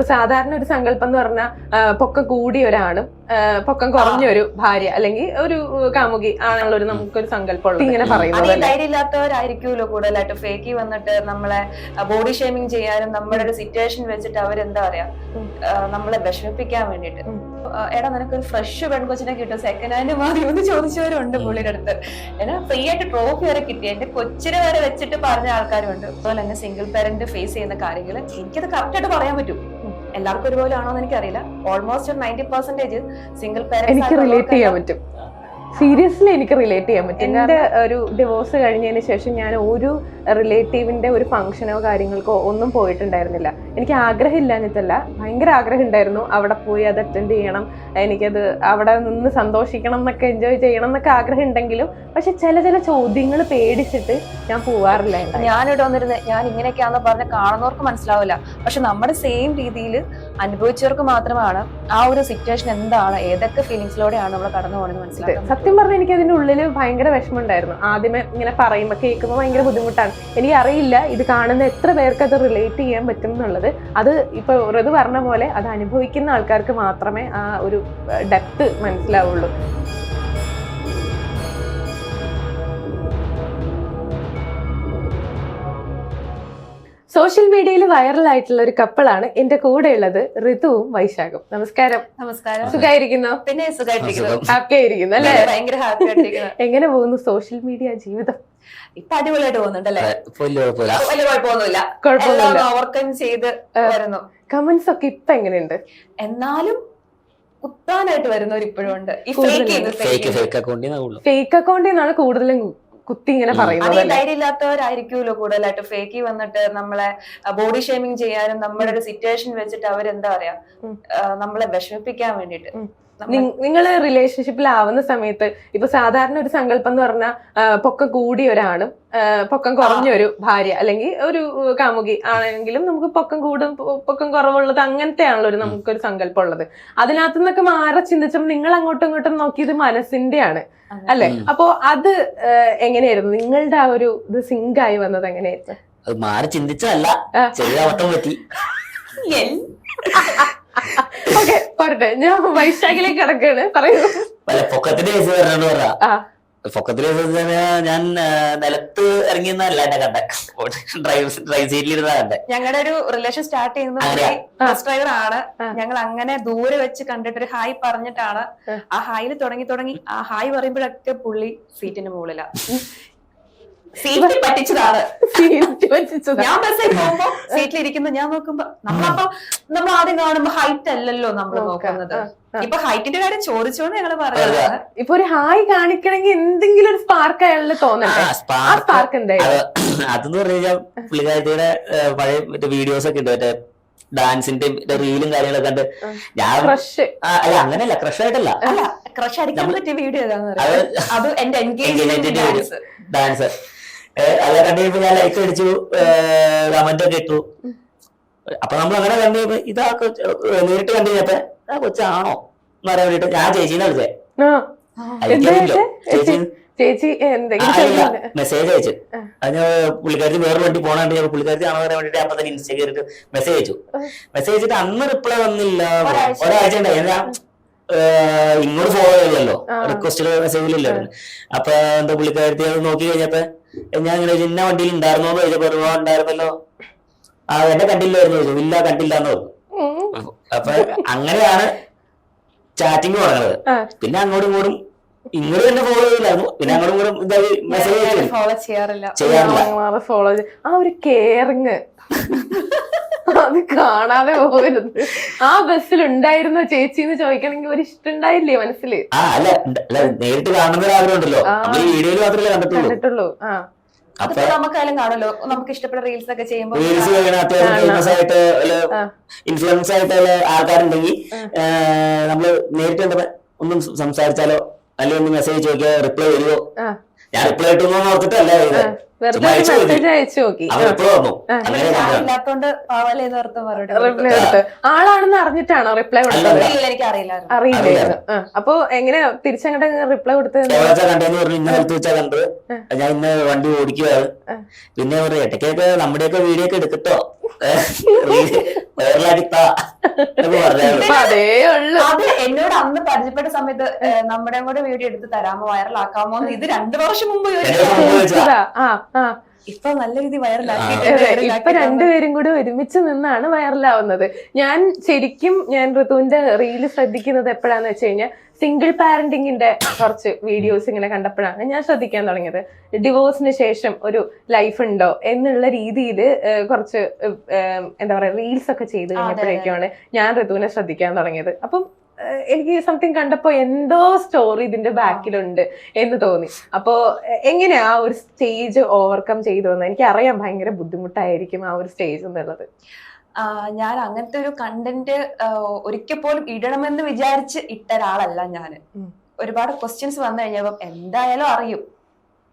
ഇപ്പൊ സാധാരണ ഒരു സങ്കല്പം എന്ന് പറഞ്ഞാൽ പൊക്കം കൂടിയ ഒരാണും പൊക്കം കുറഞ്ഞ ഒരു ഭാര്യ അല്ലെങ്കിൽ ഒരു കാമുകി ആണുള്ള ഒരു നമുക്കൊരു സങ്കല്പമുള്ളത് ഇങ്ങനെ പറയുന്നത് ധൈര്യമില്ലാത്തവരായിരിക്കുമല്ലോ കൂടുതലായിട്ട്. ഫേക്കി വന്നിട്ട് നമ്മളെ ബോഡി ഷേമിങ് ചെയ്യാനും നമ്മുടെ ഒരു സിറ്റുവേഷൻ വെച്ചിട്ട് അവരെന്താ പറയാ. നമ്മളെ വിഷമിപ്പിക്കാൻ വേണ്ടിട്ട് എടാ നിനക്ക് ഒരു ഫ്രഷ് പെൺകൊച്ചിനെ കിട്ടും. സെക്കൻഡ് ഹാൻഡ് മാറി എന്ന് ചോദിച്ചവരുണ്ട് പുള്ളിയുടെ അടുത്ത്. എന്നാ ഫ്രീ ആയിട്ട് ട്രോഫി വരെ കിട്ടി. എന്റെ കൊച്ചിനെ വരെ വെച്ചിട്ട് പറഞ്ഞ ആൾക്കാരുണ്ട്. അതുപോലെ തന്നെ സിംഗിൾ പേരന്റ് ഫേസ് ചെയ്യുന്ന കാര്യങ്ങൾ എനിക്കത് കറക്റ്റ് ആയിട്ട് പറയാൻ പറ്റും. എല്ലാവർക്കും ഒരുപോലെ ആണോ എന്ന് എനിക്കറിയില്ല. ഓൾമോസ്റ്റ് ഒരു നയന്റി പെർസെന്റേജ് സിംഗിൾ എനിക്ക് റിലേറ്റ് ചെയ്യാൻ പറ്റും. സീരിയസ്ലി എനിക്ക് റിലേറ്റ് ചെയ്യാൻ പറ്റും. എന്റെ ഒരു ഡിവോഴ്സ് കഴിഞ്ഞതിന് ശേഷം ഞാൻ ഒരു റിലേറ്റീവിന്റെ ഒരു ഫംഗ്ഷനോ കാര്യങ്ങൾക്കോ ഒന്നും പോയിട്ടുണ്ടായിരുന്നില്ല. എനിക്ക് ആഗ്രഹം ഇല്ലാഞ്ഞിട്ടല്ല ഭയങ്കര ആഗ്രഹം ഉണ്ടായിരുന്നു അവിടെ പോയി അത് അറ്റൻഡ് ചെയ്യണം എനിക്കത് അവിടെ നിന്ന് സന്തോഷിക്കണം എന്നൊക്കെ എൻജോയ് ചെയ്യണം എന്നൊക്കെ ആഗ്രഹം ഉണ്ടെങ്കിലും പക്ഷെ ചില ചില ചോദ്യങ്ങൾ പേടിച്ചിട്ട് ഞാൻ പോവാറില്ല. ഞാനിവിടെ വന്നിരുന്നത് ഞാൻ ഇങ്ങനെയൊക്കെയാണെന്ന് പറഞ്ഞ കാണുന്നവർക്ക് മനസ്സിലാവില്ല. പക്ഷെ നമ്മുടെ സെയിം രീതിയിൽ അനുഭവിച്ചവർക്ക് മാത്രമാണ് ആ ഒരു സിറ്റുവേഷൻ എന്താണ് ഏതൊക്കെ ഫീലിങ്സിലൂടെയാണ് നമ്മൾ കടന്നു പോകുന്നത് ഇത് മനസ്സിലാക്കാൻ സത്യം പറഞ്ഞാൽ എനിക്ക് അതിന്റെ ഉള്ളിൽ ഭയങ്കര വിഷമമുണ്ടായിരുന്നു. ആദ്യമേ ഇങ്ങനെ പറയുമ്പോൾ കേൾക്കുമ്പോൾ ഭയങ്കര ബുദ്ധിമുട്ടാണ്. എനിക്ക് അറിയില്ല ഇത് കാണുന്ന എത്ര പേർക്ക് അത് റിലേറ്റ് ചെയ്യാൻ പറ്റും എന്നുള്ളത്. അത് ഇപ്പൊ ഋതു പറഞ്ഞ പോലെ അത് അനുഭവിക്കുന്ന ആൾക്കാർക്ക് മാത്രമേ ആ ഒരു ഡെപ്ത് മനസ്സിലാവുള്ളൂ. സോഷ്യൽ മീഡിയയിൽ വൈറലായിട്ടുള്ള ഒരു കപ്പിളാണ് എന്റെ കൂടെ ഉള്ളത് ഋതുവും വൈശാഖും. നമസ്കാരം. നമസ്കാരം. സുഖായിരിക്കുന്നു? പിന്നെ സുഖമായിട്ടിരിക്കുന്നു ഹാപ്പി ആയിരിക്കുന്നു അല്ലേ? ഭയങ്കര ഹാപ്പി ആയിട്ടിരിക്കുന്നു. എങ്ങനെ പോകുന്നു സോഷ്യൽ മീഡിയ ജീവിതം? ഇപ്പൊ അടിപൊളിയായിട്ട് പോകുന്നുണ്ടല്ലേ വലിയ കുഴപ്പമൊന്നുമില്ല. കുഴപ്പമൊന്നുമില്ല. ഓവർകം ചെയ്ത് വരുന്നു. കമന്റ്സ് ഒക്കെ ഇപ്പൊ എങ്ങനെയുണ്ട്? എന്നാലും കുത്താനായിട്ട് വരുന്നവർ ഇപ്പോഴും ഉണ്ട്. ഈ ഫേക്ക് അക്കൗണ്ടിൽ നിന്നാണ് കൂടുതലും കുത്തി ഇങ്ങനെ പറയുന്നത് ഈ അല്ലേ? ധൈര്യം ഇല്ലാത്തവരായിരിക്കുമല്ലോ കൂടുതലായിട്ട്. ഫേക്കി വന്നിട്ട് നമ്മളെ ബോഡി ഷേമിങ് ചെയ്യാനും നമ്മുടെ ഒരു സിറ്റുവേഷൻ വെച്ചിട്ട് അവരെന്താ പറയാ. നമ്മളെ വിഷമിപ്പിക്കാൻ വേണ്ടിട്ട് നിങ്ങൾ റിലേഷൻഷിപ്പിലാവുന്ന സമയത്ത് ഇപ്പൊ സാധാരണ ഒരു സങ്കല്പം എന്ന് പറഞ്ഞാൽ പൊക്കം കൂടിയ ഒരാണും പൊക്കം കുറഞ്ഞ ഒരു ഭാര്യ അല്ലെങ്കിൽ ഒരു കാമുകി ആണെങ്കിലും നമുക്ക് പൊക്കം കൂടും പൊക്കം കുറവുള്ളത് അങ്ങനത്തെ ആണല്ലോ ഒരു നമുക്കൊരു സങ്കല്പം ഉള്ളത് അതിനകത്ത് നിന്നൊക്കെ മാറി ചിന്തിച്ചപ്പോൾ നിങ്ങൾ അങ്ങോട്ടും ഇങ്ങോട്ടും നോക്കിയത് മനസ്സിന്റെയാണ്. അല്ലെ? അപ്പോ അത് എങ്ങനെയായിരുന്നു? നിങ്ങളുടെ ആ ഒരു ഇത് സിങ്ക് ആയി വന്നത് എങ്ങനെയായിരുന്നു? അത് മാറി ചിന്തിച്ചതല്ല. ചെറിയ പറ്റി. ഓക്കെ പറട്ടെ ഞാൻ വൈശാഖിലേക്ക് കിടക്കാണ് പറയൂ വല്ല പൊക്കത്തിന്റെ കേസ് പറഞ്ഞോണ്ട് പറ. പൊക്കത്തിന്റെ കേസ് ഞാൻ നിലത്ത് ഇറങ്ങിയെന്നല്ല എന്നെ കണ്ടെ. ഡ്രൈവ് ഡ്രൈവ് സീറ്റിലിരുന്ന കണ്ടെ. ഞങ്ങളുടെ ഒരു റിലേഷൻ സ്റ്റാർട്ട് ചെയ്യുന്നത്? ബസ് ഡ്രൈവർ ആണ്. ഞങ്ങൾ അങ്ങനെ ദൂരെ വെച്ച് കണ്ടിട്ട് ഒരു ഹായ് പറഞ്ഞിട്ടാണ്. ആ. ആ ഹായിൽ തുടങ്ങി തുടങ്ങി. ആ ഹായ് പറയുമ്പോഴൊക്കെ പുള്ളി സീറ്റിന് മുകളിലാ. സീറ്റിൽ പറ്റിച്ചതാണ്. സീറ്റ് വെച്ചതാ. ഞാൻ ബസ്സിൽ പോകുമ്പോ സീറ്റിൽ ഇരിക്കുന്ന ഞാൻ നോക്കുമ്പോ നമ്മളപ്പോ നമ്മൾ ആദ്യം കാണുമ്പോ ഹൈറ്റ് അല്ലല്ലോ നമ്മൾ നോക്കുന്നത്. ഇപ്പൊ ഹൈറ്റിന്റെ കാര്യം ചോദിച്ചോണ്ട് ഞങ്ങൾ പറയുന്നത്. ഇപ്പൊ ഒരു ഹായ് കാണിക്കണമെങ്കിൽ എന്തെങ്കിലും ഒരു സ്പാർക്ക് അയാളിൽ തോന്നണ്ടേ? ആ സ്പാർക്ക് എന്തായാലും അതെന്ന് പറഞ്ഞു കഴിഞ്ഞാൽ പുള്ളിക്കാരത്തിയുടെ പഴയ മറ്റേ വീഡിയോസ് ഒക്കെ ഉണ്ട്. മറ്റേ ഡാൻസിന്റെ റീലും കാര്യങ്ങളൊക്കെ ഉണ്ട് ഞാൻ ക്രഷ് അല്ല അങ്ങനെയല്ല. ക്രഷ് ആയിട്ടല്ല. അല്ല ക്രഷ് അടിക്കാൻ പറ്റിയ വീഡിയോ അത് എന്റെ എൻഗേജ്മെന്റ് ഡാൻസ് അത് കണ്ടു ഞാൻ ലൈക്ക് അടിച്ചു കമന്റ് ഒക്കെ ഇട്ടു. അപ്പൊ നമ്മൾ അങ്ങനെ കണ്ടു ഇതാ നേരിട്ട് കണ്ടു കഴിഞ്ഞപ്പോ ആ കൊച്ചാണോ? എന്ന് പറയാൻ വേണ്ടിട്ട് ഞാൻ ചേച്ചീനെ വിളിച്ചേ. ആ. എന്താ ചേച്ചി? ചേച്ചി? മെസ്സേജ് അയച്ചു. അതിന് പുള്ളിക്കാരത്തി വേറെ വണ്ടി പോണാണ്ട്. ഞാൻ പുള്ളിക്കാരത്തി ആണോ പറയാൻ വേണ്ടിട്ട് അപ്പൊ തന്നെ ഇൻസ്റ്റ കയറിട്ട് മെസ്സേജ് അയച്ചു. മെസ്സേജ് അയച്ചിട്ട് അന്ന് റിപ്ലൈ വന്നില്ല. ഒരാഴ്ച. ഉണ്ടായി. ഞാൻ ഇങ്ങോട്ട് ഫോളോ ചെയ്യല്ലോ. റിക്വസ്റ്റ് റിക്വസ്റ്റിൽ മെസ്സേജിലില്ല അപ്പൊ എന്താ പുള്ളിക്കാരത്തി അത് നോക്കി കഴിഞ്ഞപ്പോ ഞാൻ ഇങ്ങനെ ഇന്ന വണ്ടിയിൽ ഉണ്ടായിരുന്നോ എന്ന് ചോദിച്ചപ്പോ "ആ, ഉണ്ടായിരുന്നല്ലോ. ആ എന്നെ കണ്ടില്ലായിരുന്നു ചോദിച്ചു. ഇല്ല കണ്ടില്ല എന്ന് പറഞ്ഞു. അപ്പൊ അങ്ങനെയാണ് ചാറ്റിംഗ് തുടങ്ങുന്നത് പിന്നെ അങ്ങോട്ടും ഇങ്ങോട്ടും ഇങ്ങോട്ട് തന്നെ ഫോളോ ചെയ്യില്ലായിരുന്നു പിന്നെ അങ്ങോട്ടും ഇങ്ങോട്ടും മെസ്സേജ് ഫോളോ ചെയ്യാറില്ല. ചെയ്യാറില്ല. ഫോളോ ആ ഒരു കെയറിങ് അത് കാണാതെ പോകരുത്. ആ ബസ്സിൽ ഉണ്ടായിരുന്ന ചേച്ചി എന്ന് ചോദിക്കണമെങ്കിൽ ഒരു ഇഷ്ടം ഉണ്ടായില്ലേ മനസ്സിൽ നേരിട്ട് കാണുന്ന ആഗ്രഹം ഉണ്ടല്ലോ ഈ വീഡിയോയിൽ മാത്രമേ കണ്ടിട്ടുള്ളൂ. അപ്പൊ അതിപ്പോ നമുക്കായാലും കാണുമല്ലോ. നമുക്ക് ഇഷ്ടപ്പെട്ട റീൽസ് ഒക്കെ ചെയ്യുമ്പോൾ റീൽസ് അത്യാവശ്യം. ഫേമസ് ആയിട്ട്. ഇൻഫ്ലുവൻസ് ആയിട്ടുള്ള ആൾക്കാരുണ്ടെങ്കിൽ നമ്മൾ നേരിട്ട് ഒന്നും സംസാരിച്ചാലോ അല്ലെങ്കിൽ ഒന്ന് മെസ്സേജ് ചോദിക്കുക റിപ്ലൈ വരുമോ. ഞാൻ റിപ്ലൈ കിട്ടുന്നു ഓർത്തിട്ടല്ല ആളാണെന്ന് അറിഞ്ഞിട്ടാണോ റിപ്ലൈ കൊടുത്തത്? അറിയില്ലായിരുന്നു. അപ്പൊ എങ്ങനെ തിരിച്ചങ്ങോട്ട് റിപ്ലൈ കൊടുത്തത്. ഞാൻ ഇന്ന് വണ്ടി ഓടിക്കുക പിന്നെ പറയാം ഇടയ്ക്കൊക്കെ നമ്മുടെയൊക്കെ വീഡിയോ ഒക്കെ എടുക്കട്ടോ അതേ എന്നോട് അന്ന് പരിചയപ്പെട്ട സമയത്ത് നമ്മുടെ കൂടെ വീഡിയോ എടുത്ത് തരാമോ? വൈറലാക്കാമോ എന്ന് ഇത് രണ്ടു വർഷം മുമ്പ് ഇപ്പൊ നല്ല രീതി വൈറലാക്കി ഇപ്പൊ രണ്ടുപേരും കൂടെ ഒരുമിച്ച് നിന്നാണ് വൈറലാവുന്നത്. ഞാൻ ശരിക്കും ഞാൻ ഋതുവിന്റെ റീൽ ശ്രദ്ധിക്കുന്നത് എപ്പോഴാന്ന് വെച്ച് കഴിഞ്ഞാൽ സിംഗിൾ പാരന്റിങ്ങിന്റെ കുറച്ച് വീഡിയോസ് ഇങ്ങനെ കണ്ടപ്പോഴാണ് ഞാൻ ശ്രദ്ധിക്കാൻ തുടങ്ങിയത്. ഡിവോഴ്സിന് ശേഷം ഒരു ലൈഫ് ഉണ്ടോ എന്നുള്ള രീതിയിൽ കുറച്ച് എന്താ പറയാ റീൽസ് ഒക്കെ ചെയ്ത്. കഴിഞ്ഞപ്പോഴേക്കാണ് ഞാൻ ഋതുവിനെ ശ്രദ്ധിക്കാൻ തുടങ്ങിയത്. അപ്പം എനിക്ക് സംതിങ് കണ്ടപ്പോ എന്തോ സ്റ്റോറി ഇതിന്റെ ബാക്കിലുണ്ട് എന്ന് തോന്നി. അപ്പോ എ- എങ്ങനെയാ ആ ഒരു സ്റ്റേജ് ഓവർകം ചെയ്തു വന്നത് എനിക്ക് അറിയാം ഭയങ്കര ബുദ്ധിമുട്ടായിരിക്കും ആ ഒരു സ്റ്റേജ് എന്നുള്ളത്. ഞാൻ അങ്ങനത്തെ ഒരു കണ്ടന്റ് ഒരിക്കൽ പോലും ഇടണമെന്ന് വിചാരിച്ച് ഇട്ട ഒരാളല്ല ഞാൻ ഒരുപാട് ക്വസ്റ്റ്യൻസ് വന്നു കഴിഞ്ഞപ്പം എന്തായാലും അറിയും.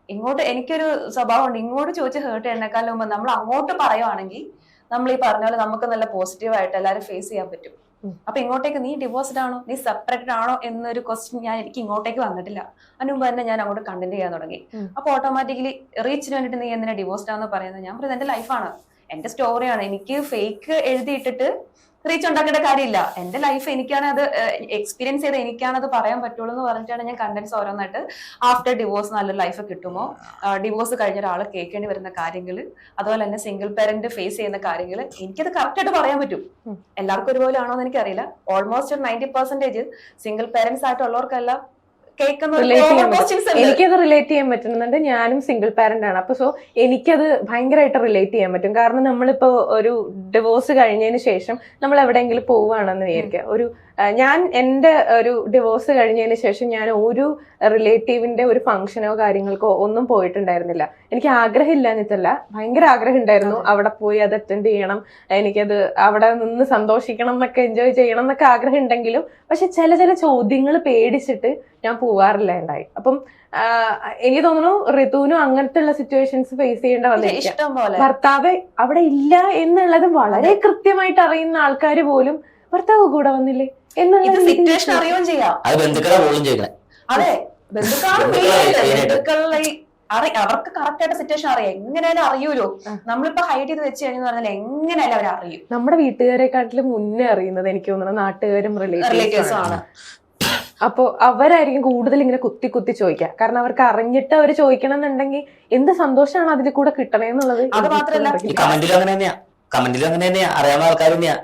ഇങ്ങോട്ട് എനിക്കൊരു സ്വഭാവമുണ്ട്. ഇങ്ങോട്ട് ചോദിച്ച് ഹേർട്ട് ചെയ്യണേക്കാളും മുമ്പ് നമ്മൾ അങ്ങോട്ട് പറയുവാണെങ്കിൽ നമ്മൾ ഈ പറഞ്ഞ പോലെ നമുക്ക് നല്ല പോസിറ്റീവ് ആയിട്ട് എല്ലാവരും ഫേസ് ചെയ്യാൻ പറ്റും. അപ്പൊ ഇങ്ങോട്ടേക്ക് നീ ഡിവോഴ്സ്ഡ് ആണോ? നീ സെപ്പറേറ്റഡ് ആണോ? എന്നൊരു ക്വസ്റ്റ്യൻ ഞാൻ എനിക്ക് ഇങ്ങോട്ടേക്ക് വന്നിട്ടില്ല. അതിന് മുമ്പ് തന്നെ ഞാൻ അങ്ങോട്ട് കണ്ടന്റ് ചെയ്യാൻ തുടങ്ങി. അപ്പൊ ഓട്ടോമാറ്റിക്കലി റീച്ചിന് വേണ്ടിട്ട് നീ എന്തിനാ ഡിവോഴ്സ്ഡ് ആണെന്ന് പറയുന്നത്? ഞാൻ പറയുന്നത് എന്റെ ലൈഫാണ് എന്റെ സ്റ്റോറിയാണ് എനിക്ക് ഫേക്ക് എഴുതിയിട്ടിട്ട് റീച്ച് ഉണ്ടാക്കേണ്ട കാര്യമില്ല. എന്റെ ലൈഫ് എനിക്കാണ് അത് എക്സ്പീരിയൻസ് ചെയ്ത് എനിക്കാണ് അത് പറയാൻ പറ്റുള്ളൂ എന്ന് പറഞ്ഞിട്ടാണ് ഞാൻ കണ്ടന്റ്സ് ഓരോന്നായിട്ട് ആഫ്റ്റർ ഡിവോഴ്സ് നല്ല ലൈഫ് കിട്ടുമോ? ഡിവോഴ്സ് കഴിഞ്ഞ ഒരാൾ കേൾക്കേണ്ടി വരുന്ന കാര്യങ്ങൾ അതുപോലെ തന്നെ സിംഗിൾ പേരന്റ് ഫേസ് ചെയ്യുന്ന കാര്യങ്ങൾ എനിക്കത് കറക്റ്റ് ആയിട്ട് പറയാൻ പറ്റും. എല്ലാവർക്കും ഒരുപോലെ ആണോ എന്ന് എനിക്കറിയില്ല. ഓൾമോസ്റ്റ് ഒരു നയന്റി പെർസെന്റേജ് സിംഗിൾ പേരൻസ് ആയിട്ടുള്ളവർക്കെല്ലാം എനിക്കത് റിലേറ്റ് ചെയ്യാൻ പറ്റുന്നുണ്ട്. ഞാനും സിംഗിൾ പാരന്റ് ആണ്. അപ്പൊ സോ എനിക്കത് ഭയങ്കരമായിട്ട് റിലേറ്റ് ചെയ്യാൻ പറ്റും. കാരണം നമ്മളിപ്പോ ഒരു ഡിവോഴ്സ് കഴിഞ്ഞതിന് ശേഷം നമ്മൾ എവിടെയെങ്കിലും പോവുകയാണെന്ന് വിചാരിക്കുക. ഒരു ഞാൻ എന്റെ ഒരു ഡിവോഴ്സ് കഴിഞ്ഞതിന് ശേഷം ഞാൻ ഒരു റിലേറ്റീവിന്റെ ഒരു ഫംഗ്ഷനോ കാര്യങ്ങൾക്കോ ഒന്നും പോയിട്ടുണ്ടായിരുന്നില്ല. എനിക്ക് ആഗ്രഹം ഇല്ലാഞ്ഞിട്ടല്ല ഭയങ്കര ആഗ്രഹം ഉണ്ടായിരുന്നു അവിടെ പോയി അത് അറ്റൻഡ് ചെയ്യണം എനിക്കത് അവിടെ നിന്ന് സന്തോഷിക്കണം എന്നൊക്കെ എൻജോയ് ചെയ്യണം എന്നൊക്കെ ആഗ്രഹം ഉണ്ടെങ്കിലും പക്ഷെ ചില ചില ചോദ്യങ്ങൾ പേടിച്ചിട്ട് ഞാൻ പോവാറില്ല ഉണ്ടായി. അപ്പം എനിക്ക് തോന്നുന്നു ഋതുവിനും അങ്ങനത്തെ ഉള്ള സിറ്റുവേഷൻസ് ഫേസ് ചെയ്യേണ്ട വന്നിരിക്കും. ഭർത്താവ് അവിടെ ഇല്ല എന്നുള്ളത് വളരെ കൃത്യമായിട്ട് അറിയുന്ന ആൾക്കാർ പോലും ഭർത്താവ് കൂടെ വന്നില്ലേ? എന്നുള്ള സിറ്റുവേഷൻ അറിയുകയും ചെയ്യാം. അത് ബന്ധുക്കളെ പോലും ചോദിക്കണേ അതെ ബന്ധുക്കളാണ് അറി അവർക്ക് കറക്റ്റ് ആയിട്ട് സിറ്റുവേഷൻ അറിയാം. എങ്ങനെയാലും അറിയൂലോ. നമ്മളിപ്പോ ഹൈഡ് ചെയ്ത് വെച്ച് കഴിഞ്ഞാൽ പറഞ്ഞാൽ എങ്ങനെയാലും അവർ അറിയും. നമ്മുടെ വീട്ടുകാരെക്കാട്ടിലും മുന്നേ അറിയുന്നത് എനിക്ക് തോന്നുന്നു നാട്ടുകാരും റിലേറ്റീവ്സ് ആണ്. അപ്പോ അവരായിരിക്കും കൂടുതൽ ഇങ്ങനെ കുത്തി കുത്തി ചോദിക്കുക. കാരണം അവർക്ക് അറിഞ്ഞിട്ട് അവർ ചോദിക്കണം എന്നുണ്ടെങ്കിൽ എന്ത് സന്തോഷമാണ് അതിൽ കൂടെ കിട്ടണേന്നുള്ളത് അത് മാത്രമല്ല. കമന്റിലും അങ്ങനെ തന്നെയാ. കമന്റിൽ അങ്ങനെ തന്നെയാ. അറിയാവുന്ന ആൾക്കാർ തന്നെയാ.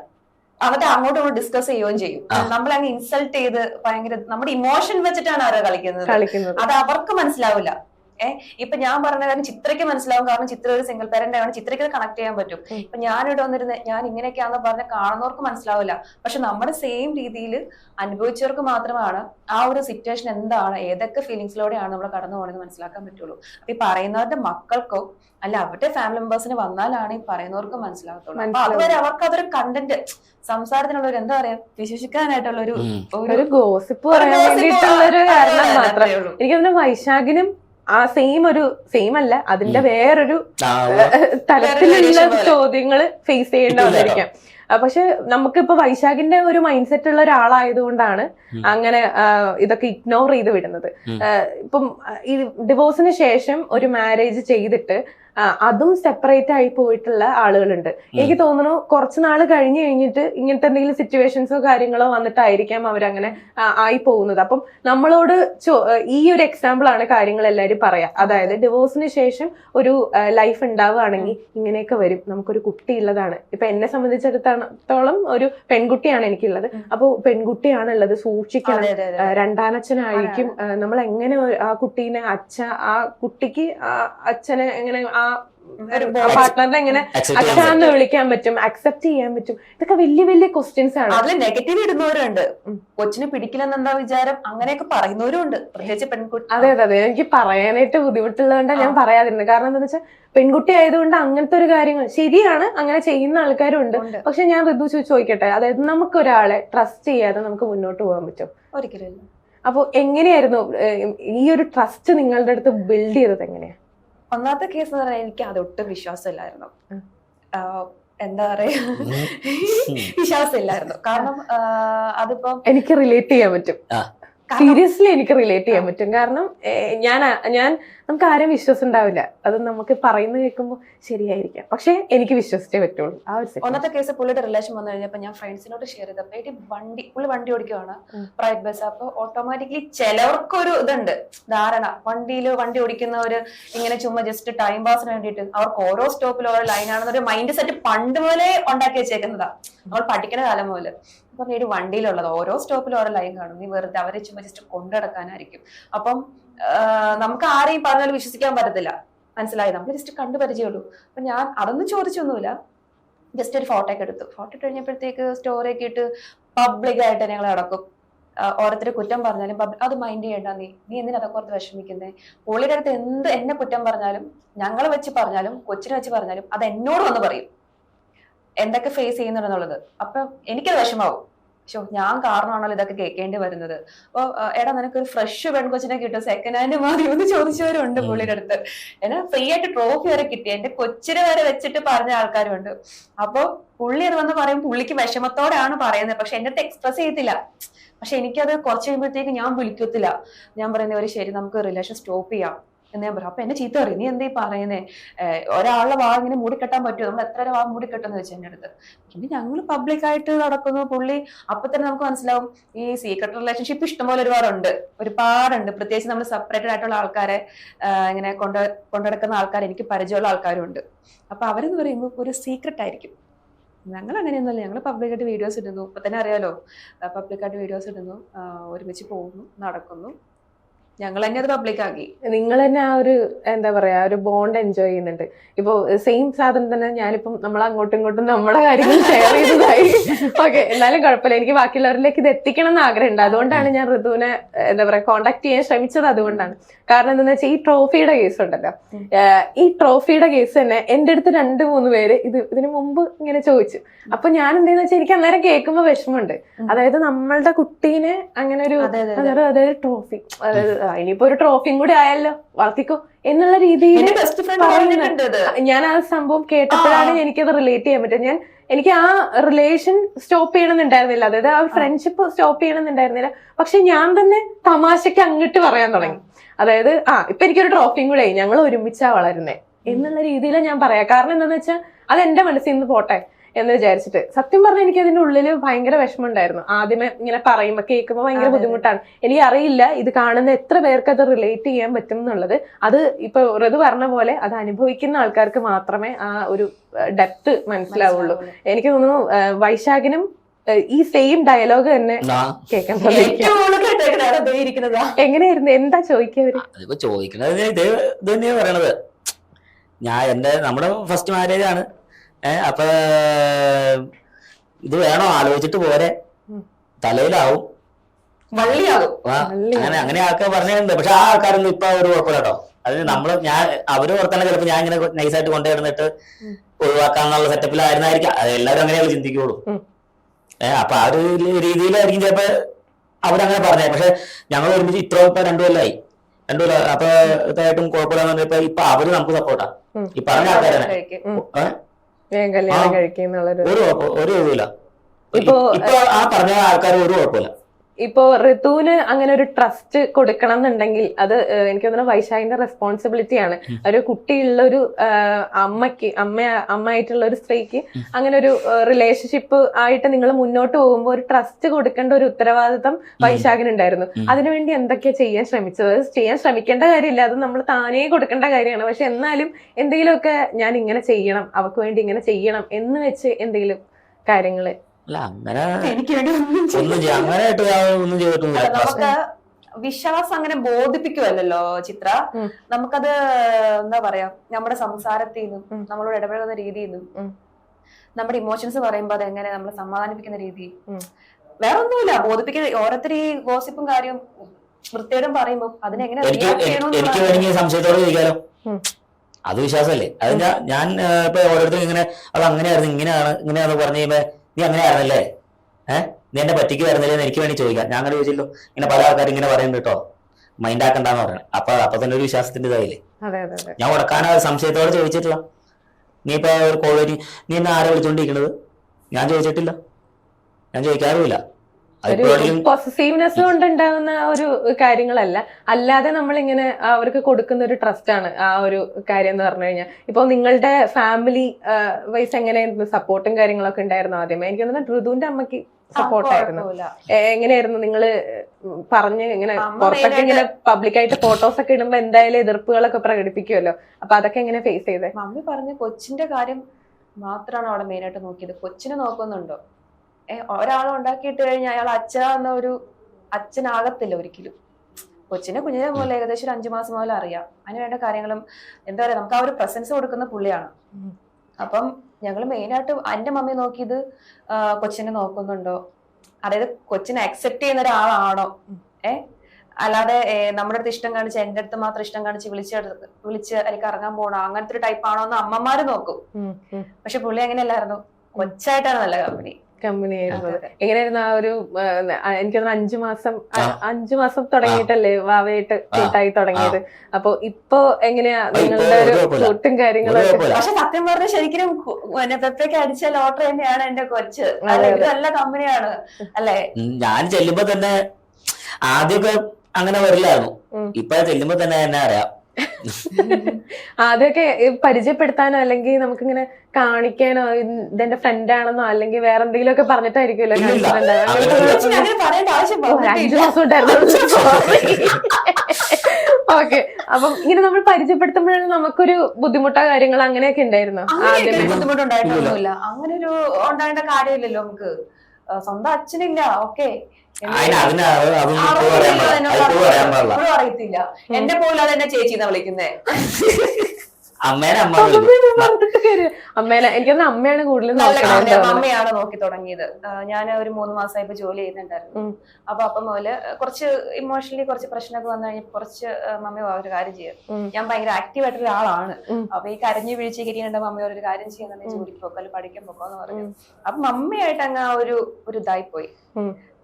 എന്നിട്ട് അങ്ങോട്ടും ഇങ്ങോട്ടും ഡിസ്കസ് ചെയ്യുകയും ചെയ്യും. നമ്മൾ നമ്മളെ അങ്ങ് ഇൻസൾട്ട് ചെയ്ത് ഭയങ്കര നമ്മുടെ ഇമോഷൻ വെച്ചിട്ടാണ് അവരെ കളിക്കുന്നത്. കളിക്കുന്നത്. അത് അവർക്ക് മനസ്സിലാവില്ല. ഏഹ് ഇപ്പൊ ഞാൻ പറഞ്ഞ കാര്യം ചിത്രയ്ക്ക് മനസ്സിലാവും കാരണം ചിത്ര ഒരു സിംഗിൾ പേരന്റ് ആണ്. ചിത്രയ്ക്ക് കണക്ട് ചെയ്യാൻ പറ്റും. ഇപ്പൊ ഞാനിവിടെ വന്നിരുന്ന ഞാൻ ഇങ്ങനെയൊക്കെയാണെന്ന് പറഞ്ഞ കാണുന്നവർക്ക് മനസ്സിലാവില്ല. പക്ഷെ നമ്മുടെ സെയിം രീതിയിൽ അനുഭവിച്ചവർക്ക് മാത്രമാണ് ആ ഒരു സിറ്റുവേഷൻ എന്താണ് ഏതൊക്കെ ഫീലിങ്സിലൂടെയാണ് നമ്മൾ കടന്നു പോകണമെന്ന് മനസ്സിലാക്കാൻ പറ്റുള്ളൂ. അപ്പൊ ഈ പറയുന്നവരുടെ മക്കൾക്കോ അല്ല അവരുടെ ഫാമിലി മെമ്പേഴ്സിന് വന്നാലാണ് ഈ പറയുന്നവർക്ക് മനസ്സിലാകത്തുള്ളൂ. അപ്പൊ അവർ അതുവരെ അവർക്ക് അതൊരു കണ്ടന്റ് സംസാരത്തിനുള്ള ഒരു എന്താ പറയാ വിശ്വസിക്കാനായിട്ടുള്ള ഒരു ഒരു ഗോസിപ്പ് പറയാൻ വേണ്ടിട്ടുള്ള വേണ്ടിയിട്ടുള്ള ഒരു കാരണം മാത്രമേ ഉള്ളൂ. എനിക്ക് വൈശാഖിനും ആ സെയിം ഒരു സെയിം അല്ല. അതിന്റെ വേറൊരു തലത്തിലുള്ള ചോദ്യങ്ങൾ ഫേസ് ചെയ്യേണ്ട വന്നിരിക്കാം. പക്ഷെ നമുക്കിപ്പോ വൈശാഖിന്റെ ഒരു മൈൻഡ് സെറ്റ് ഉള്ള ഒരാളായതുകൊണ്ടാണ്. അങ്ങനെ ഇതൊക്കെ ഇഗ്നോർ ചെയ്ത് വിടുന്നത്. ഇപ്പം ഈ ഡിവോഴ്സിന് ശേഷം ഒരു മാരേജ് ചെയ്തിട്ട് അതും സെപ്പറേറ്റ് ആയി പോയിട്ടുള്ള ആളുകളുണ്ട്. എനിക്ക് തോന്നുന്നു കുറച്ച് നാൾ കഴിഞ്ഞു കഴിഞ്ഞിട്ട് ഇങ്ങനത്തെ എന്തെങ്കിലും സിറ്റുവേഷൻസോ കാര്യങ്ങളോ വന്നിട്ടായിരിക്കാം അവരങ്ങനെ ആയി പോകുന്നത്. അപ്പം നമ്മളോട് ചോ- ഈ ഒരു എക്സാമ്പിൾ ആണ് കാര്യങ്ങൾ എല്ലാവരും പറയാ. അതായത് ഡിവോഴ്സിന് ശേഷം ഒരു ലൈഫ് ഉണ്ടാവുകയാണെങ്കിൽ ഇങ്ങനെയൊക്കെ വരും. നമുക്കൊരു കുട്ടി ഉള്ളതാണ് ഇപ്പൊ എന്നെ സംബന്ധിച്ചിടത്തോളം ഒരു പെൺകുട്ടിയാണ് എനിക്കുള്ളത്. അപ്പോൾ പെൺകുട്ടിയാണ് ഉള്ളത് സൂക്ഷിക്കണം. രണ്ടാനച്ഛനായിരിക്കും. നമ്മൾ എങ്ങനെ ആ കുട്ടീനെ അച്ഛ ആ കുട്ടിക്ക് അച്ഛനെ എങ്ങനെ ആ പാർട്ട്ണറിനെ എങ്ങനെ അച്ഛാന്ന് വിളിക്കാൻ പറ്റും അക്സെപ്റ്റ് ചെയ്യാൻ പറ്റും. ഇതൊക്കെ വലിയ വലിയ ക്വസ്റ്റ്യൻസ് ആണ്. അതിൽ നെഗറ്റീവ് ഇടുന്നവരുണ്ട്. കൊച്ചിന് പിടിക്കില്ലെന്നെന്താ വിചാരം? അങ്ങനെയൊക്കെ പറയുന്നവരും ഉണ്ട് പ്രത്യേകിച്ച് പെൺകുട്ടി അതെ അതെ അതെ. എനിക്ക് പറയാനായിട്ട് ബുദ്ധിമുട്ടുള്ളതുകൊണ്ടാണ് ഞാൻ പറയാതിരുന്നു പറയാതിരുന്നത്. കാരണം എന്താ വെച്ചാൽ പെൺകുട്ടി ആയതുകൊണ്ട് അങ്ങനത്തെ ഒരു കാര്യങ്ങൾ ശരിയാണ് അങ്ങനെ ചെയ്യുന്ന ആൾക്കാരും ഉണ്ട്. പക്ഷെ ഞാൻ ഋതു ചോദിക്കട്ടെ? അതായത് നമുക്ക് ഒരാളെ ട്രസ്റ്റ് ചെയ്യാതെ നമുക്ക് മുന്നോട്ട് പോകാൻ പറ്റും ഒരിക്കലും. അപ്പോൾ എങ്ങനെയായിരുന്നു ഈ ഒരു ട്രസ്റ്റ് നിങ്ങളുടെ അടുത്ത് ബിൽഡ് ചെയ്തത് എങ്ങനെയാ? ഒന്നാമത്തെ കേസ് എന്ന് പറഞ്ഞാൽ എനിക്ക് അതൊട്ടും വിശ്വാസമില്ലായിരുന്നു. എന്താ പറയാ. വിശ്വാസമില്ലായിരുന്നു. കാരണം അതിപ്പം എനിക്ക് റിലേറ്റ് ചെയ്യാൻ പറ്റും. സീരിയസ്ലി എനിക്ക് റിലേറ്റ് ചെയ്യാൻ പറ്റും. കാരണം ഞാൻ ഞാൻ നമുക്ക് ആരും വിശ്വാസം ഉണ്ടാവില്ല. അത് നമുക്ക് പറയുന്നത് കേൾക്കുമ്പോൾ ശരിയായിരിക്കാം. പക്ഷെ എനിക്ക് വിശ്വസിച്ചേ പറ്റുള്ളൂ. ആ ഒരു. ഒന്നത്തെ കേസ് പുള്ളിയുടെ റിലേഷൻ വന്നു കഴിഞ്ഞപ്പോൾ ഞാൻ ഫ്രണ്ട്സിനോട് ഷെയർ ചെയ്ത വണ്ടി പുള്ളി വണ്ടി ഓടിക്കുവാണ്. പ്രൈവറ്റ് ബസ് അപ്പോൾ ഓട്ടോമാറ്റിക്കലി ചിലവർക്കൊരു ഇതുണ്ട്. ധാരണ. വണ്ടിയിൽ വണ്ടി ഓടിക്കുന്നവർ ഇങ്ങനെ ചുമ്മാ ജസ്റ്റ് ടൈം പാസിന് വേണ്ടിയിട്ട് അവർക്ക് ഓരോ സ്റ്റോപ്പിൽ ഓരോ ലൈനാണെന്നൊരു മൈൻഡ് സെറ്റ് പണ്ട് മുതലേ ഉണ്ടാക്കി വെച്ചേക്കുന്നതാ. നമ്മൾ പഠിക്കുന്ന കാലം മുതൽ നീ ഒരു വണ്ടിയിലുള്ളത് ഓരോ സ്റ്റോപ്പിൽ ഓരോ ലൈൻ കാണും. നീ വെറുതെ അവരെ ചുമ്മാ ജസ്റ്റ് കൊണ്ടുനടക്കാനായിരിക്കും. അപ്പം നമുക്ക് ആരെയും പറഞ്ഞാലും വിശ്വസിക്കാൻ പറ്റത്തില്ല. മനസ്സിലായി? നമ്മൾ ജസ്റ്റ് കണ്ടു പരിചയമുള്ളൂ. അപ്പൊ ഞാൻ അതൊന്നും ചോദിച്ചൊന്നുമില്ല. ജസ്റ്റ് ഒരു ഫോട്ടോ ഒക്കെ എടുത്തു. ഫോട്ടോ ഇട്ട് കഴിഞ്ഞപ്പോഴത്തേക്ക് സ്റ്റോറി ഒക്കെ ഇട്ട് പബ്ലിക് ആയിട്ട് ഞങ്ങൾ അടക്കും ഓരോരുത്തർ കുറ്റം പറഞ്ഞാലും അത് മൈൻഡ് ചെയ്യണ്ട നീ. നീ എന്തിനാ അതൊക്കെ ഓർത്ത് വിഷമിക്കുന്നേ? പുള്ളിയുടെ അടുത്ത് എന്ത് എന്നെ കുറ്റം പറഞ്ഞാലും ഞങ്ങൾ വെച്ച് പറഞ്ഞാലും കൊച്ചിനെ വെച്ച് പറഞ്ഞാലും അത് എന്നോട് വന്ന് പറയും. എന്തൊക്കെ ഫേസ് ചെയ്യുന്നുണ്ടെന്നുള്ളത്. അപ്പൊ എനിക്കത് വിഷമാവും ഷോ ഞാൻ കാരണമാണല്ലോ ഇതൊക്കെ കേൾക്കേണ്ടി വരുന്നത്. അപ്പൊ എടാ എടാ നിനക്കൊരു ഫ്രഷ് പെൺകൊച്ചിനെ കിട്ടും. സെക്കൻഡ് ഹാൻഡ് മതി എന്ന് ചോദിച്ചവരുണ്ട്. പുള്ളിയുടെ അടുത്ത്. എന്നാ ഫ്രീ ആയിട്ട് ട്രോഫി വരെ കിട്ടി. എന്റെ കൊച്ചിനെ വരെ വെച്ചിട്ട് പറഞ്ഞ ആൾക്കാരുണ്ട്. അപ്പൊ പുള്ളി അത് വന്ന് പറയും പുള്ളിക്ക് വിഷമത്തോടെയാണ് പറയുന്നത്. പക്ഷെ എന്റെ അടുത്ത് എക്സ്പ്രസ് ചെയ്യത്തില്ല. പക്ഷെ എനിക്കത് കുറച്ച് കഴിയുമ്പോഴത്തേക്ക് ഞാൻ വിളിക്കത്തില്ല. ഞാൻ പറയുന്നത് ഒരു ശരി നമുക്ക് റിലേഷൻ സ്റ്റോപ്പ് ചെയ്യാം. എന്ന് ഞാൻ പറയും അപ്പൊ എന്നെ ചീത്ത പറയും. നീ എന്തേ പറയുന്നേ? ഒരാളുടെ വാ ഇങ്ങനെ മൂടിക്കെട്ടാൻ പറ്റുമോ? നമ്മൾ എത്ര വാ മൂടിക്കെട്ടെന്ന് വെച്ചു എന്റെ അടുത്ത്. പിന്നെ ഞങ്ങൾ പബ്ലിക്കായിട്ട് നടക്കുന്നു. പുള്ളി അപ്പൊ തന്നെ നമുക്ക് മനസ്സിലാവും. ഈ സീക്രട്ട് റിലേഷൻഷിപ്പ് ഇഷ്ടംപോലെ ഒരുപാടുണ്ട്. ഒരുപാടുണ്ട്. പ്രത്യേകിച്ച് നമ്മൾ സെപ്പറേറ്റഡ് ആയിട്ടുള്ള ആൾക്കാരെ ഇങ്ങനെ കൊണ്ട കൊണ്ടുനടക്കുന്ന ആൾക്കാർ എനിക്ക് പരിചയമുള്ള ആൾക്കാരും ഉണ്ട്. അപ്പൊ അവരെന്ന് പറയുമ്പോൾ ഒരു സീക്രട്ട് ആയിരിക്കും. ഞങ്ങൾ അങ്ങനെയൊന്നുമല്ല. ഞങ്ങൾ പബ്ലിക്കായിട്ട് വീഡിയോസ് ഇടുന്നു. ഇപ്പൊ തന്നെ അറിയാലോ. പബ്ലിക്കായിട്ട് വീഡിയോസ് ഇടുന്നു. ഒരുമിച്ച് പോകുന്നു നടക്കുന്നു. ഞങ്ങൾ തന്നെ അത് പബ്ലിക് ആക്കി. നിങ്ങൾ തന്നെ ആ ഒരു എന്താ പറയാ ഒരു ബോണ്ട് എൻജോയ് ചെയ്യുന്നുണ്ട്. ഇപ്പൊ സെയിം സാധനം തന്നെ ഞാനിപ്പം നമ്മൾ അങ്ങോട്ടും ഇങ്ങോട്ടും നമ്മളെ കാര്യങ്ങൾ ഷെയർ ചെയ്തതായി. ഓക്കെ എന്നാലും കുഴപ്പമില്ല. എനിക്ക് ബാക്കിയുള്ളവരിലേക്ക് ഇത് എത്തിക്കണം എന്ന് ആഗ്രഹമുണ്ട്. അതുകൊണ്ടാണ് ഞാൻ ഋതുവിനെ എന്താ പറയാ കോണ്ടാക്ട് ചെയ്യാൻ ശ്രമിച്ചത് അതുകൊണ്ടാണ്. കാരണം എന്താണെന്ന് വെച്ചാൽ ഈ ട്രോഫിയുടെ കേസ് ഉണ്ടല്ലോ. ഈ ട്രോഫിയുടെ കേസ് തന്നെ എന്റെ അടുത്ത് രണ്ട് മൂന്ന് പേര് ഇത് ഇതിനു മുമ്പ് ഇങ്ങനെ ചോദിച്ചു. അപ്പൊ ഞാൻ എന്തെന്ന് വെച്ചാൽ എനിക്ക് അന്നേരം കേൾക്കുമ്പോൾ വിഷമമുണ്ട്. അതായത് നമ്മളുടെ കുട്ടീനെ അങ്ങനെ ഒരു അതെ അതെ അതെ. അതായത് ട്രോഫി അതായത് ഇനിയിപ്പോ ഒരു ട്രോഫിയും കൂടി ആയല്ലോ. വളർത്തിക്കോ. എന്നുള്ള രീതിയിൽ ഞാൻ ആ സംഭവം കേട്ടപ്പോഴാണ് എനിക്ക് എനിക്കത് റിലേറ്റ് ചെയ്യാൻ പറ്റും ഞാൻ എനിക്ക് ആ റിലേഷൻ സ്റ്റോപ്പ് ചെയ്യണമെന്നുണ്ടായിരുന്നില്ല. അതായത് ആ ഫ്രണ്ട്ഷിപ്പ് സ്റ്റോപ്പ് ചെയ്യണമെന്നുണ്ടായിരുന്നില്ല. പക്ഷെ ഞാൻ തന്നെ തമാശക്ക് അങ്ങോട്ട് പറയാൻ തുടങ്ങി. അതായത് ആ ഇപ്പൊ എനിക്കൊരു ട്രോഫിയും കൂടെ ആയി. ഞങ്ങൾ ഒരുമിച്ചാ വളരുന്നേ. എന്നുള്ള രീതിയിലാണ് ഞാൻ പറയാം. കാരണം എന്താണെന്ന് വെച്ചാൽ അത് എന്റെ മനസ്സിൽ നിന്ന് പോട്ടെ. എന്ന് വിചാരിച്ചിട്ട്. സത്യം പറഞ്ഞാൽ എനിക്ക് അതിന്റെ ഉള്ളിൽ ഭയങ്കര വിഷമം ഉണ്ടായിരുന്നു ആദ്യമേ ഇങ്ങനെ പറയുമ്പോ കേൾക്കുമ്പോൾ ഭയങ്കര. ബുദ്ധിമുട്ടാണ്. എനിക്ക് അറിയില്ല ഇത് കാണുന്ന എത്ര പേർക്ക് അത് റിലേറ്റ് ചെയ്യാൻ പറ്റും എന്നുള്ളത്. അത് ഇപ്പൊ ഋതു പറഞ്ഞ പോലെ അത് അനുഭവിക്കുന്ന ആൾക്കാർക്ക് മാത്രമേ ആ ഒരു ഡെപ്ത് മനസ്സിലാവുള്ളൂ. എനിക്ക് തോന്നുന്നു വൈശാഖിനും ഈ സെയിം ഡയലോഗ് തന്നെ കേൾക്കാൻ എങ്ങനെയായിരുന്നു? എന്താ ചോദിക്കുന്നത് ചോദിക്കണത് ഞാൻ എന്റെ നമ്മുടെ ഫസ്റ്റ് മാരേജ് ആണ്. ഏഹ് അപ്പൊ ഇത് വേണോ? ആലോചിച്ചിട്ട് പോരെ. തലയിലാവും. വള്ളിയാകും. അങ്ങനെ അങ്ങനെ ആൾക്കാർ പറഞ്ഞിട്ടുണ്ട്. പക്ഷെ ആ ആൾക്കാരൊന്നും ഇപ്പൊ ഒരു കുഴപ്പമില്ല കേട്ടോ. അതിന് നമ്മൾ ഞാൻ അവർ ഓർത്തന്നെ ചിലപ്പോ ഞാൻ ഇങ്ങനെ നൈസായിട്ട് കൊണ്ടുവരുന്നിട്ട്. ഒഴിവാക്കാന്നുള്ള സെറ്റപ്പിലായിരുന്നായിരിക്കാം. അത് എല്ലാവരും അങ്ങനെയല്ല ചിന്തിക്കുള്ളൂ. ഏഹ് അപ്പൊ ആ ഒരു രീതിയിലായിരിക്കും ചിലപ്പോ അവരങ്ങനെ പറഞ്ഞത്. പക്ഷെ ഞങ്ങൾ ഒരുമിച്ച് ഇത്ര ഇപ്പൊ രണ്ടു കൊല്ലായി. രണ്ടു കൊല്ലം അപ്പൊ ഇതായിട്ടും കുഴപ്പമില്ലാന്ന് പറഞ്ഞപ്പോ ഇപ്പൊ അവർ നമുക്ക് സപ്പോർട്ടാ. ഈ പറഞ്ഞ ആൾക്കാരാണ്. കല്യാണം. കഴിക്കുന്നുള്ളൊരു ഒരു കുഴപ്പം ഒരു ഇതുമില്ല ഇപ്പൊ ഇപ്പൊ ആ പറഞ്ഞ ആൾക്കാർ ഒരു കുഴപ്പമില്ല ഇപ്പോ ഋതുവിന് അങ്ങനെ ഒരു ട്രസ്റ്റ് കൊടുക്കണം എന്നുണ്ടെങ്കിൽ അത് എനിക്ക് തോന്നുന്നു വൈശാഖിന്റെ റെസ്പോൺസിബിലിറ്റി ആണ്. ഒരു കുട്ടിയുള്ള ഒരു അമ്മയ്ക്ക് അമ്മ അമ്മയായിട്ടുള്ള ഒരു സ്ത്രീക്ക് അങ്ങനെ ഒരു റിലേഷൻഷിപ്പ് ആയിട്ട് നിങ്ങൾ മുന്നോട്ട് പോകുമ്പോൾ ഒരു ട്രസ്റ്റ് കൊടുക്കേണ്ട ഒരു ഉത്തരവാദിത്തം വൈശാഖിനുണ്ടായിരുന്നു. അതിനുവേണ്ടി എന്തൊക്കെയാ ചെയ്യാൻ ശ്രമിച്ചത്? ചെയ്യാൻ ശ്രമിക്കേണ്ട കാര്യമില്ല. അത് നമ്മൾ താനേ കൊടുക്കേണ്ട കാര്യമാണ്. പക്ഷെ എന്നാലും എന്തെങ്കിലുമൊക്കെ ഞാൻ ഇങ്ങനെ ചെയ്യണം അവക്ക് വേണ്ടി ഇങ്ങനെ ചെയ്യണം എന്ന് വെച്ച് എന്തെങ്കിലും കാര്യങ്ങൾ അല്ല അങ്ങനെ എനിക്ക് വേണ്ടി ഒന്നും ചെയ്യില്ല. ഒന്നും ചെയ്യാം അങ്ങനെ ഞാൻ ഒന്നും ചെയ്തിട്ടൊന്നുമില്ല നമുക്ക് വിശ്വാസം അങ്ങനെ ബോധിപ്പിക്കുമല്ലോ ചിത്ര ഉം. നമുക്കത് എന്താ പറയാ നമ്മുടെ സംസാരത്തിൽ നിന്നും ഉം. നമ്മളോട് ഇടപെടുന്ന രീതിയിൽ നിന്നും ഉം. നമ്മുടെ ഇമോഷൻസ് പറയുമ്പോൾ അത് എങ്ങനെ നമ്മളെ സമാധാനിപ്പിക്കുന്ന രീതി ഉം. വേറെ ഒന്നുമില്ല ബോധിപ്പിക്കുന്ന ഓരോരുത്തർ ഈ ഗോസിപ്പും കാര്യവും വൃത്തിയോടും പറയുമ്പോൾ അതിനെങ്ങനെ എനിക്ക് റിയാക്ട് എനി- എനിക്ക് ചെയ്യണമെന്നുള്ള വേണമെങ്കിൽ സംശയത്തോടെ ചോദിക്കാലോ ഉം. അത് വിശ്വാസമല്ലേ അത് ഞാൻ ഞാൻ ആ, ഇപ്പൊ ഓരോരുത്തരും ഇങ്ങനെ അത് അങ്ങനെയായിരുന്നു ഇങ്ങനെയാണ് ഇങ്ങനെയാന്ന് പറഞ്ഞു കഴിയുമ്പോ നീ അങ്ങനെ അങ്ങനെയായിരുന്നല്ലേ ഏഹ് നീ എന്നെ പറ്റിക്ക് വരുന്നില്ലേ എന്ന് എനിക്ക് വേണ്ടി ചോദിക്കാം. ഞാൻ അങ്ങനെ ചോദിച്ചല്ലോ. ഇങ്ങനെ പല ആൾക്കാരും ഇങ്ങനെ പറയുന്നുണ്ട് കേട്ടോ. മൈൻഡ് ആക്കണ്ടെന്ന് പറയണം അപ്പൊ അപ്പൊ തന്നെ ഒരു വിശ്വാസത്തിന്റെ ഇതായില്ലേ? ഞാൻ ഉടക്കാനാ സംശയത്തോടെ ചോദിച്ചിട്ടില്ല നീ ഇപ്പൊ ഒരു കോളേജ് നീ എന്നെ ആരെ വിളിച്ചോണ്ടിരിക്കണത്? ഞാൻ ചോദിച്ചിട്ടില്ല. ഞാൻ ചോദിക്കാറുമില്ല. ഒരു കൊണ്ട് പൊസസീവ്നെസ് കൊണ്ടുണ്ടാകുന്ന ഒരു കാര്യങ്ങളല്ല. അല്ലാതെ നമ്മൾ ഇങ്ങനെ അവർക്ക് കൊടുക്കുന്ന ഒരു ട്രസ്റ്റ് ആണ് ആ ഒരു കാര്യം എന്ന് പറഞ്ഞു കഴിഞ്ഞാൽ ഇപ്പൊ നിങ്ങളുടെ ഫാമിലി വൈസ് എങ്ങനെയായിരുന്നു സപ്പോർട്ടും കാര്യങ്ങളൊക്കെ ഉണ്ടായിരുന്നു ആദ്യമേ? എനിക്ക് തോന്നുന്നു ഋതുവിന്റെ അമ്മയ്ക്ക് സപ്പോർട്ടായിരുന്നു എങ്ങനെയായിരുന്നു നിങ്ങൾ പറഞ്ഞ് ഇങ്ങനെ പുറത്തൊക്കെ ഇങ്ങനെ പബ്ലിക്കായിട്ട് ഫോട്ടോസ് ഒക്കെ ഇടുമ്പോ എന്തായാലും എതിർപ്പുകളൊക്കെ പ്രകടിപ്പിക്കുമല്ലോ അപ്പൊ അതൊക്കെ എങ്ങനെ ഫേസ് ചെയ്തേ? മമ്മി പറഞ്ഞ കൊച്ചിന്റെ കാര്യം മാത്രമാണ് അവിടെ മെയിൻ ആയിട്ട് നോക്കിയത്? കൊച്ചിനെ നോക്കുന്നുണ്ടോ? ഏ ഒരാളെ ഉണ്ടാക്കിയിട്ട് കഴിഞ്ഞാൽ അയാൾ അച്ഛ എന്ന ഒരു അച്ഛനാകത്തില്ല ഒരിക്കലും. കൊച്ചിനെ കുഞ്ഞിനെ പോലെ ഏകദേശം ഒരു അഞ്ചു മാസം മുതൽ അറിയാം. അതിന് വേണ്ട കാര്യങ്ങളും എന്താ പറയാ നമുക്ക് ആ ഒരു പ്രസൻസ് കൊടുക്കുന്ന പുള്ളിയാണ്. അപ്പം ഞങ്ങൾ മെയിനായിട്ട് എന്റെ മമ്മി നോക്കിയത് കൊച്ചിനെ നോക്കുന്നുണ്ടോ? അതായത് കൊച്ചിനെ അക്സെപ്റ്റ് ചെയ്യുന്ന ഒരാളാണോ? ഏ? അല്ലാതെ നമ്മുടെ അടുത്ത് ഇഷ്ടം കാണിച്ച് എന്റെ അടുത്ത് മാത്രം ഇഷ്ടം കാണിച്ച് വിളിച്ച് വിളിച്ച് എനിക്ക് ഇറങ്ങാൻ പോകണോ അങ്ങനത്തെ ഒരു ടൈപ്പ് ആണോന്ന് അമ്മമാര് നോക്കും. പക്ഷെ പുള്ളി അങ്ങനെയല്ലായിരുന്നു. കൊച്ചായിട്ടാണ് നല്ല കമ്പനി കമ്പനി ആയിരുന്നത് എങ്ങനെയായിരുന്നു ആ ഒരു എനിക്ക് തോന്നുന്നു അഞ്ചു മാസം അഞ്ചു മാസം തുടങ്ങിയിട്ടല്ലേ വാവയായിട്ട് കൂട്ടായി തുടങ്ങിയത്? അപ്പൊ ഇപ്പൊ എങ്ങനെയാ നിങ്ങളുടെ ഒരു. കൂട്ടും കാര്യങ്ങളും. പക്ഷെ സത്യം പറഞ്ഞ ശരിക്കും പെപ്പയ്ക്ക് അടിച്ച ലോട്ടറി തന്നെയാണ് എന്റെ കൊച്ച്. നല്ല കമ്പനിയാണ് അല്ലെ? ഞാൻ ചെല്ലുമ്പോ തന്നെ ആദ്യമൊക്കെ അങ്ങനെ വരില്ലായിരുന്നു. ഇപ്പൊ ചെല്ലുമ്പോ തന്നെ എന്നെ അറിയാം. ആദ്യമൊക്കെ പരിചയപ്പെടുത്താനോ അല്ലെങ്കിൽ നമുക്കിങ്ങനെ കാണിക്കാനോ ഇതെന്റെ ഫ്രണ്ട് ആണെന്നോ അല്ലെങ്കിൽ വേറെ എന്തെങ്കിലും ഒക്കെ പറഞ്ഞിട്ടായിരിക്കുമല്ലോ അഞ്ചു മാസം ഉണ്ടായിരുന്നു. ഓക്കെ അപ്പം ഇങ്ങനെ നമ്മൾ പരിചയപ്പെടുത്തുമ്പോഴാണ് നമുക്കൊരു ബുദ്ധിമുട്ടോ കാര്യങ്ങൾ അങ്ങനെയൊക്കെ ഉണ്ടായിരുന്നു? ബുദ്ധിമുട്ടുണ്ടായിട്ടൊന്നുമില്ല അങ്ങനെ ഒരു ഉണ്ടാകേണ്ട കാര്യമില്ലല്ലോ നമുക്ക്. സ്വന്തം അച്ഛനില്ല. ഓക്കെ അറിയത്തില്ല. എന്നെ പോലും അത് എന്നെ ചേച്ചിന്ന് വിളിക്കുന്നേ. അമ്മേനെ അമ്മ. അമ്മേനെ എനിക്കൊന്ന് അമ്മയാണ് കൂടുതൽ നോക്കണത് നോക്കി തുടങ്ങിയത്. ഞാൻ ഒരു മൂന്ന് മാസമായപ്പോ ജോലി ചെയ്യുന്നുണ്ടായിരുന്നു. അപ്പൊ അപ്പൊ മുതൽ കുറച്ച് ഇമോഷണലി കുറച്ച് പ്രശ്നമൊക്കെ വന്നു കഴിഞ്ഞാൽ കുറച്ച് മമ്മി ഒരു കാര്യം ചെയ്യും. ഞാൻ ഭയങ്കര ആക്റ്റീവ് ആയിട്ടുള്ള ആളാണ്. അപ്പൊ ഈ കരഞ്ഞു വീഴ്ച കിരിയുന്നുണ്ട് മമ്മി ഒരു കാര്യം ചെയ്യുന്നുണ്ടെങ്കിൽ ജോലിക്ക് പോക്കോ അല്ലെങ്കിൽ പഠിക്കാൻ പോക്കോ എന്ന് പറഞ്ഞു. അപ്പൊ മമ്മിയായിട്ട് അങ്ങ് ആ ഒരു ഒരു ഇതായി പോയി.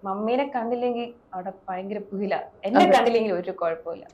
മമ്മീനെ കണ്ടില്ലെങ്കിൽ അവിടെ ഭയങ്കര പുകില. എന്നെ കണ്ടില്ലെങ്കിൽ ഒരു കുഴപ്പമില്ല